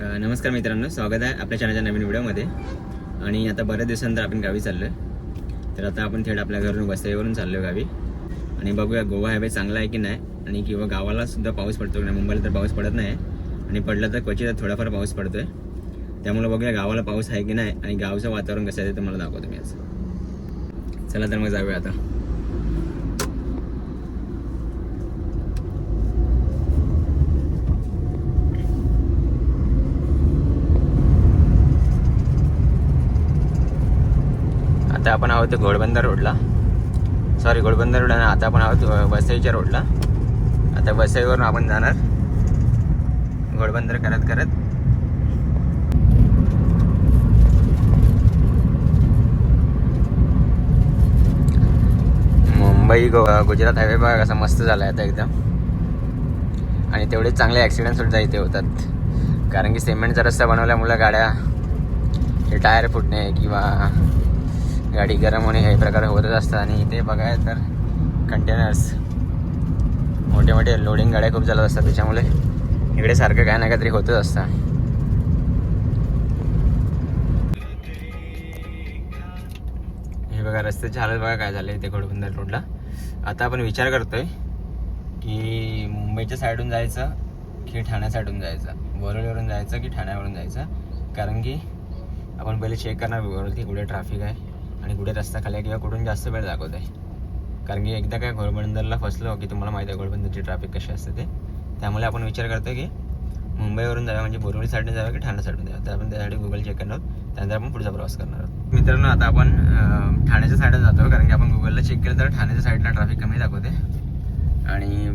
नमस्कार मित्रांनो स्वागत आहे आपल्या चॅनलच्या नवीन व्हिडिओमध्ये. आणि आता बऱ्याच दिवसानंतर आपण गावी चाललो आहे तर आता आपण थेट आपल्या घरून वसईवरून चाललो गावी. आणि बघूया गोवा हायवे चांगला आहे की नाही? आणि किंवा गावाला सुद्धा पाऊस पडतो की नाही? मुंबईला तर पाऊस पडत नाही. आणि पडला तर क्वचित थोडाफार पाऊस पडतोय. त्यामुळे बघूया गावाला पाऊस आहे की नाही? आणि गावचं वातावरण कसं आहे ते तुम्हाला दाखवतो मी आज. चला तर मग जाऊया आता. आता आपण आहोत घोडबंदर रोडला. सॉरी घोडबंदर रोड आता आपण आहोत वसईच्या रोडला. आता वसईवरून आपण जाणार. घोडबंदर करत करत. मुंबई गोवा गुजरात हायवे भाग असा मस्त झाला आहे आता एकदम. आणि तेवढे चांगले ॲक्सिडेंट सुद्धा इथे होतात. कारण की सिमेंटचा रस्ता बनवल्यामुळे गाड्या हे टायर फुटणे किंवा गाडी गरम होणे हे प्रकार होतच असतात. आणि इथे बघाय तर कंटेनर्स मोठे मोठे लोडिंग गाड्या खूप चालत असतात. त्याच्यामुळे इकडे सारखं काय ना काहीतरी होतच असतं. हे बघा रस्त्याची हालत बघा काय झालं इथे घोडबंदर रोडला. आता आपण विचार करतोय की मुंबईच्या साईडून जायचं की ठाण्या साईडून जायचं? बोरवलीवरून जायचं की ठाण्यावरून जायचं? कारण की आपण पहिले चेक करणार गुगलवर की कुठे ट्रॅफिक आहे. आणि कुठे रस्ता खाली किंवा कुठून जास्त वेळ दाखवत आहे. कारण की एकदा काय घोडबंदरला फसलो की तुम्हाला माहिती आहे घोडबंदरची ट्रॅफिक कशी असते ते. त्यामुळे आपण विचार करतो की मुंबईवरून जाऊया म्हणजे बोरवली साईडने जावं की ठाणे साईडने जावं तर आपण त्यासाठी गुगल चेक करणार आहोत. त्यानंतर आपण पुढचा प्रवास करणार आहोत. मित्रांनो आता आपण ठाण्याच्या साईडला जातो कारण की आपण गुगलला चेक केलं तर ठाण्याच्या साईडला ट्रॅफिक कमी दाखवते. आणि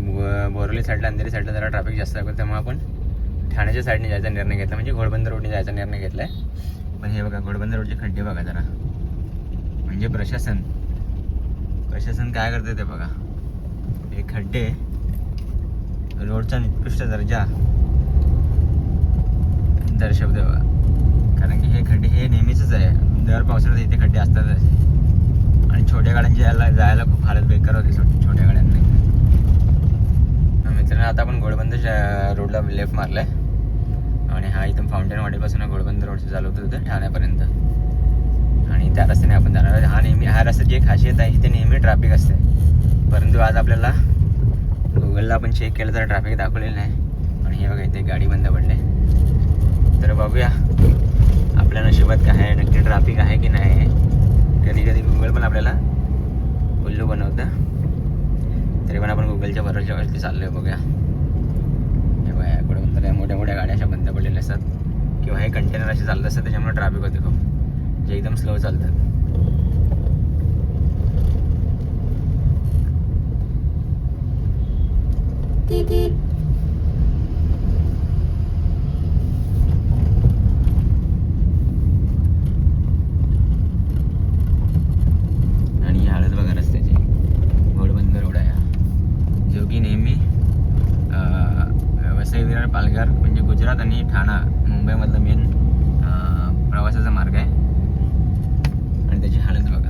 बोरवली साईडला अंधेरी साईडला जरा ट्रॅफिक जास्त दाखवते. त्यामुळे आपण ठाण्याच्या साईडने जायचा निर्णय घेतला. म्हणजे घोडबंदर रोडने जायचा निर्णय घेतला आहे पण हे बघा घोडबंदर रोडचे खड्डे बघा जरा. म्हणजे प्रशासन. प्रशासन काय करते ते बघा. हे खड्डे. रोडचा निकृष्ट दर्जा. दर्शवते बघा. कारण की हे खड्डे हे नेहमीच आहे. दर पावसाळ्यात इथे खड्डे असतातच आणि छोट्या गाड्यांची यायला जायला खूप हालत बेकार होते छोट्या गाड्यांना. मित्रांनो आता आपण घोडबंदर रोडला लेफ्ट मारलाय. आणि हा इथून फाउंटेन वाडीपासून घोडबंदर रोड चालवतो होतं ठाण्यापर्यंत. आणि त्या रस्त्याने आपण जाणार हा नेहमी हा रस्त्याची एक खासियत आहे इथे नेहमी ट्रॅफिक असते. परंतु आज आपल्याला गुगलला आपण चेक केलं तर ट्रॅफिक दाखवलेलं नाही. आणि हे बघा इथे गाडी बंद पडली. तर बघूया आपल्या नशिबात काय आहे नक्की ट्रॅफिक आहे की नाही. कधी कधी गुगल पण आपल्याला उल्लू बनवतं. तरी पण आपण गुगलच्या भरोश्यावरती वरती आहे बघूया. हे बघा कुठे मोठ्या मोठ्या गाड्या अशा बंद पडलेल्या असतात. किंवा हे कंटेनर असे चालत असतात त्याच्यामुळे ट्रॅफिक होते खूप. म्हणजे एकदम स्लो चालतात. आणि ही हालत बघा रस्त्याची घोडबंदर रोड आहे हा. जो की नेहमी अं, वसई विरार पालघर म्हणजे गुजरात आणि ठाणा मुंबईमधला मेन प्रवासाचा मार्ग आहे आणि त्याची हालत बघा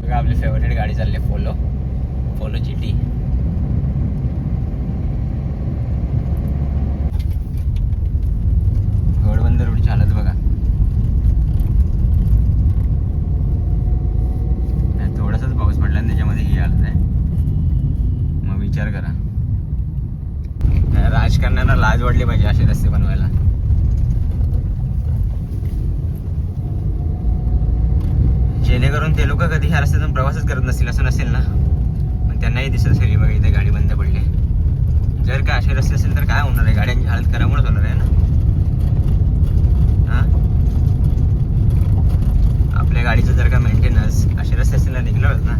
बघा आपली फेवरेट गाडी चालली आहे Polo Polo G T Ghodbunder रोडची हालत बघा. नाही, थोडासाच पाऊस पडला आणि त्याच्यामध्ये ही हालत आहे मग विचार करा. नाही, राजकारण्यांना लाज वाटली पाहिजे असे रस्ते बनवायला. जेणेकरून ते लोक कधी ह्या रस्त्यातून प्रवासच करत नसतील असं नसेल ना? पण त्यांनाही दिसत असेल की बघा इथे गाडी बंद पडली जर का असे रस्ते असेल तर काय होणार आहे? गाड्यांची हालत खराबच होणार आहे ना? हा? आपल्या गाडीचं जर का मेंटेनन्स असे रस्ते असतील ना निघलं ना?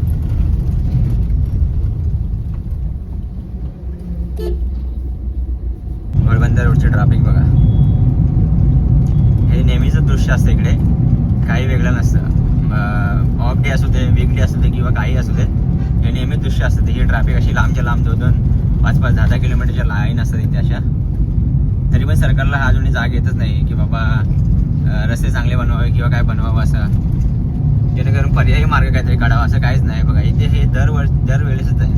घोडबंदर रोडचे ट्रॅफिक बघा. हे नेहमीचं दृश्य असतं इकडे. काही वेगळं नसतं. ऑफ डे असू दे वीक डे असू दे किंवा काही असू दे. हे नेहमी दृश्य असतं. ही ट्रॅफिक अशी लांबच्या लांब दोन दोन पाच पाच दहा दहा किलोमीटरच्या लाईन असतात इथे अशा. तरी पण सरकारला हा अजूनही जाग येतच नाही की बाबा रस्ते चांगले बनवावे किंवा काय बनवावं असं. जेणेकरून पर्यायी मार्ग काहीतरी काढावा असं काहीच नाही. बघा इथे हे दर दरवेळेसच आहे.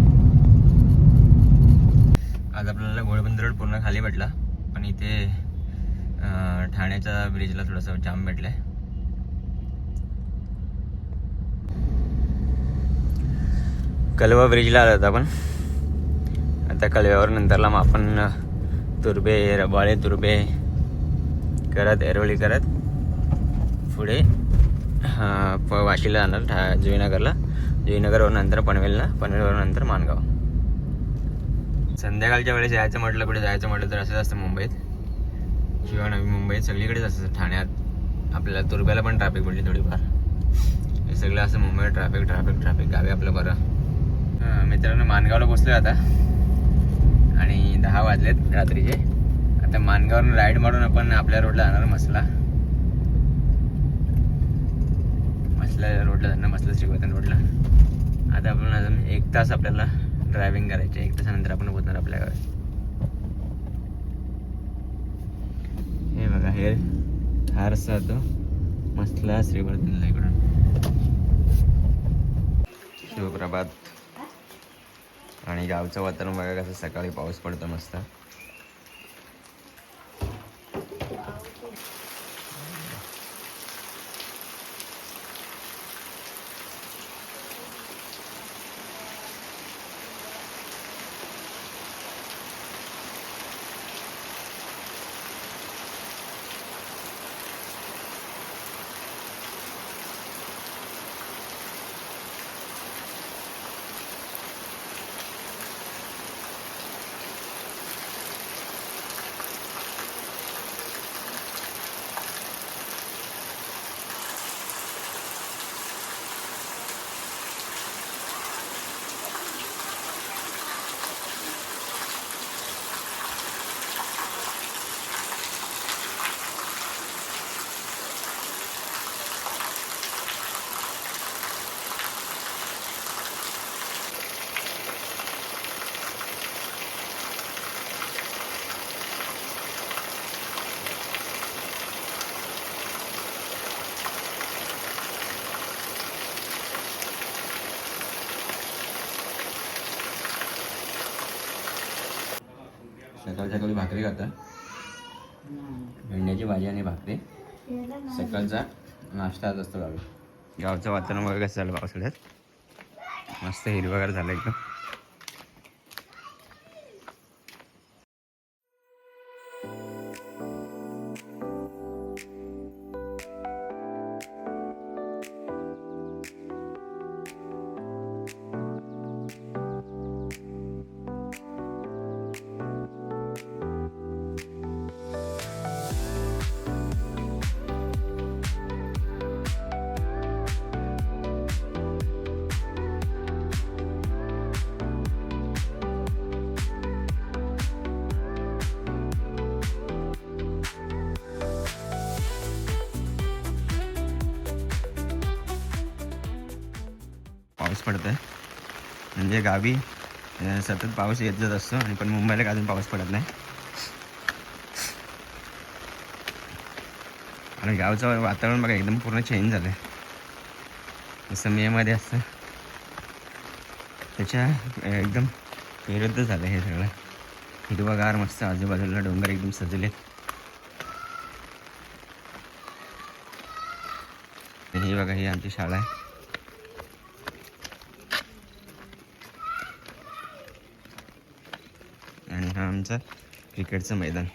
आज आपल्याला घोडबंदर रोड पूर्ण खाली भेटला. पण इथे ठाण्याच्या ब्रिजला थोडंसं जाम भेटलंय. कलवा ब्रिजला आलो आपण. आता कलव्यावर नंतरला मग आपण तुर्बे रबाळे तुर्बे करत एरोळी करत पुढे प- वाशीला जाणार ठा जुईनगरला. जुईनगरवर नंतर पनवेलला पनवेलवरून नंतर माणगाव. संध्याकाळच्या वेळेस जायचं म्हटलं कुठे जायचं म्हटलं तर असंच असतं मुंबईत. किंवा नवी मुंबईत सगळीकडेच असतं. ठाण्यात आपल्याला तुर्ब्याला पण ट्रॅफिक पडली थोडीफार. हे सगळं असं मुंबईत ट्रॅफिक ट्रॅफिक ट्रॅफिक गावी आपलं बरं. मित्रांनो मानगावला पोचलो आता. आणि दहा वाजलेत रात्रीचे. आता मानगावरून राईड मारून आपण आपल्या रोडला जाणार मसला. मसला रोडला जाणार मसला श्रीवर्धन रोडला आता आपण अजून एक तास आपल्याला ड्रायव्हिंग करायची एक तासानंतर आपण पोचणार आपल्या गावी. हे बघा हे हा रस्ता जातो मसला श्रीवर्धनला इकडून. शिवप्रभात. आणि गावचं वातावरण बघा कसं सकाळी पाऊस पडतो मस्त. सकाळ सकाळी भाकरी खाता. भेंड्याची भाजी आणि भाकरी. सकाळचा नाश्ता आज असतो गावी. गावचं वातावरण वगैरे कसं झालं पावसाळ्यात. मस्त हिरवगार झालं एकदम. पाऊस पडत आहे म्हणजे गावी सतत पाऊस येत जात असतो आणि पण मुंबईला अजून पाऊस पडत नाही. आणि गावचं वातावरण बघा एकदम पूर्ण चेंज झालं आहे जसं मेमध्ये असतं. त्याच्या एकदम विरुद्ध झालं हे सगळं. हिरवगार मस्त आजूबाजूला डोंगर एकदम सजले ही बघा ही आमची शाळा आहे आणि हा आमचं क्रिकेटचं मैदान.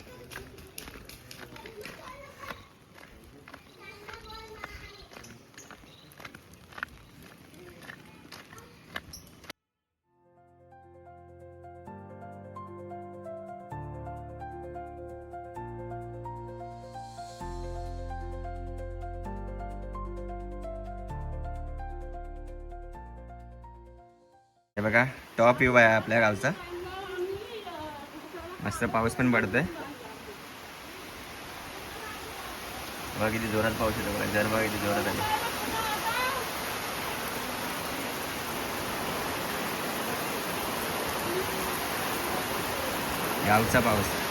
हे बघा टॉप व्ह्यू आहे आपल्या गावचा. मस्त पाऊस पण पडतोय. बघा किती जोरात पाऊस येतो बघा. जर बघा किती जोरात आले. गावचा पाऊस.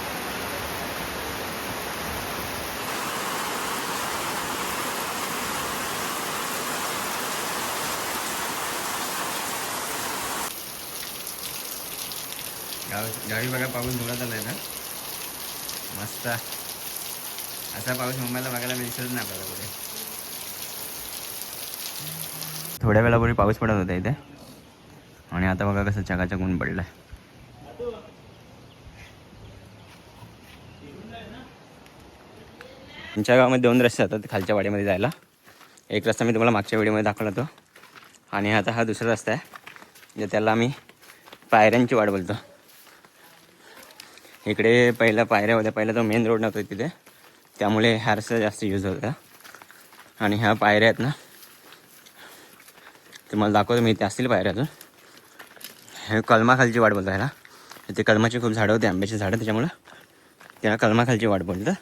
पाऊस गावी बघा पाऊस मुळात आहे ना. मस्त. असा पाऊस मुंबईला बघायला मिळतच नाही आपल्याला पुढे थोड्या वेळापूर्वी पाऊस पडत होता इथे. आणि आता बघा कसं चकाचक ऊन पडलं आमच्या गावामध्ये दोन रस्ते जातात खालच्या वाडीमध्ये जायला. एक रस्ता मी तुम्हाला मागच्या व्हिडिओमध्ये दाखवला होतो आणि आता हा दुसरा रस्ता आहे जे त्याला आम्ही पायऱ्यांची वाट बोलतो. इकडे पहिला पायऱ्या होत्या. पहिला तो मेन रोड नव्हता तिथे. त्यामुळे ह्या जास्त यूज होता. आणि ह्या पायऱ्या आहेत ना तुम्हाला दाखवतो मी इथे असतील पायऱ्या अजून. हे कलमाखालची वाट बोलतो ह्याला इथे कलमाची खूप झाडं होते आंब्याची झाडं त्याच्यामुळं. त्याला कलमाखालची वाट बोलतं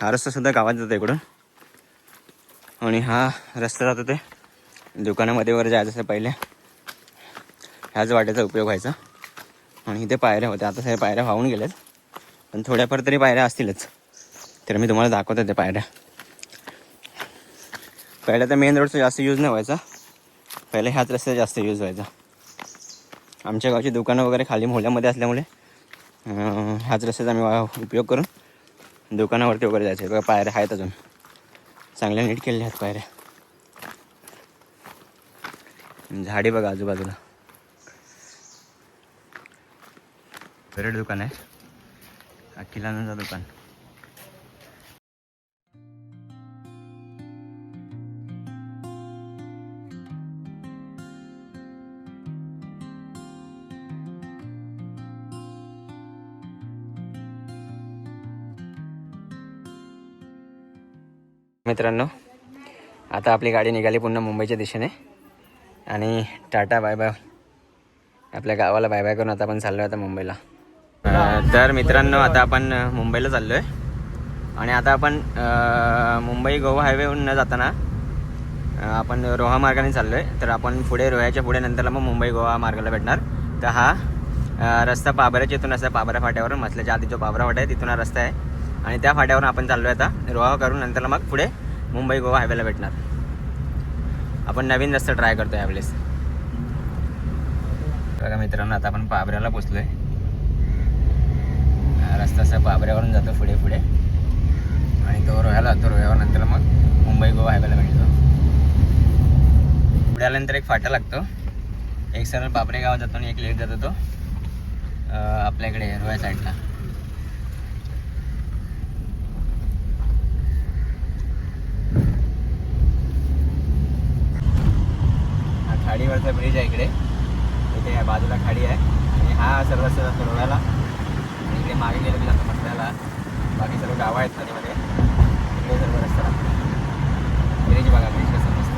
हा रस्तासुद्धा गावात जातो इकडून. आणि हा रस्ता जातो ते दुकानामध्ये वगैरे जायचं असं पहिले. ह्याच वाटेचा उपयोग व्हायचा. आणि इथे पायऱ्या होत्या. आता सगळ्या पायऱ्या वाहून गेल्यात पण थोड्याफार तरी पायऱ्या असतीलच. तर मी तुम्हाला दाखवतो त्या पायऱ्या. पहिल्या तर मेन रोडचा जास्त यूज नाही व्हायचा. पहिले ह्याच रस्त्याचा जास्त यूज व्हायचा. आमच्या गावची दुकानं वगैरे खाली मोहल्यामध्ये असल्यामुळे ह्याच रस्त्याचा आम्ही वा- उपयोग करून दुकानावरती वगैरे जायचं. बघा पायऱ्या आहेत अजून. चांगल्या नीट केलेल्या आहेत पायऱ्या. झाडी बघा आजूबाजूला. फेवरेट दुकान आहे. अखिलानंदचं दुकान. मित्रांनो आता आपली गाडी निघाली पुन्हा मुंबईच्या दिशेने. आणि टाटा बाय बाय. आपल्या गावाला बाय बाय करून आता आपण चाललो आता मुंबईला. तर मित्रांनो आता आपण मुंबईला चाललो आहे आणि आता आपण मुंबई गोवा हायवेहून न जाताना आपण रोहा मार्गाने चाललो आहे तर आपण पुढे रोह्याच्या पुढे नंतरला मग मुंबई गोवा मार्गाला भेटणार. तर हा रस्ता पाबऱ्याच्या इथून असं पाबरा फाट्यावरून मसल्याच्या आधी जो पाबरा फाटा आहे तिथून हा रस्ता आहे. आणि त्या फाट्यावरून आपण चाललो आहे आता. रोहा करून नंतरला मग पुढे मुंबई गोवा हायवेला भेटणार. आपण नवीन रस्ता ट्राय करतो यावेळेस. बघा मित्रांनो आता आपण पाबऱ्याला पोचलोय. आहे रस्ता असा बाबऱ्यावरून जातो पुढे पुढे. आणि तो रोह्याला जातो रोह्यावर नंतर मग मुंबई गोवा हायवेला मिळतो. पुढे आल्यानंतर एक फाटा लागतो. एक सरळ बाबरे गावात जातो आणि एक लेट जातो तो आपल्याकडे रोह्या साईडला खाडीवरचा ब्रिज आहे इकडे. इथे बाजूला खाडी आहे. आणि हा सर्व रस्ता जातो रोह्याला इकडे मागे गेलं की जातो मसल्याला बाकी सर्व गावं आहेत नदीमध्ये. इकडे सर्व रस्ता लागतो ब्रिज बघा ब्रिज कसं मस्त.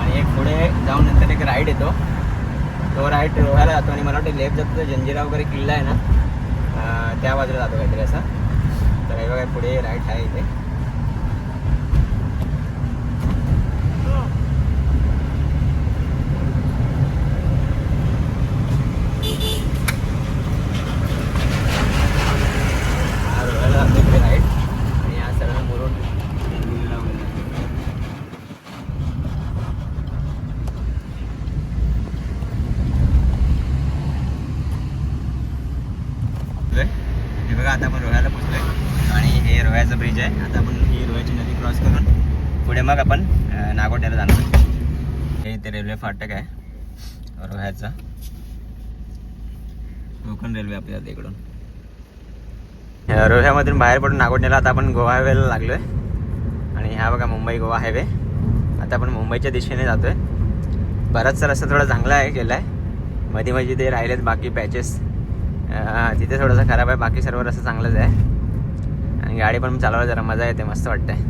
आणि एक पुढे जाऊन नंतर एक राईड येतो. तो राईड रोहायला जातो आणि मला वाटतं लेफ्ट जातो जंजिरा वगैरे किल्ला आहे ना त्या बाजूला जातो काहीतरी असा. तर हे बघा पुढे राईट आहे इथे हा रोहायला जातो इकडे राईट आणि हा सरळ मुरुड दिल्लीला वगैरे जातो. पोचलोय. हे बघा आता आपण रोह्याला पोचलोय आणि हे रोह्याचं ब्रिज आहे आता आपण ही रोह्याची नदी क्रॉस करून पुढे मग आपण अं, नागोट्याला जाणार आहे. हे इथे रेल्वे फाटक आहे. रोह्याचा कोकण रेल्वे आपल्या इकडून. रोह्यामधून बाहेर पडून नागोडण्याला आता आपण गोवा हायवेला लागलोय. आणि हा बघा मुंबई गोवा हायवे. आता आपण मुंबईच्या दिशेने जातोय. बराचसा रस्ता थोडा चांगला आहे केला आहे मध्ये मध्ये ते राहिलेत बाकी पॅचेस तिथे थोडासा खराब आहे बाकी सर्व रस्ता चांगलाच आहे. आणि गाडी पण चालवायला जरा मजा येते मस्त वाटतंय.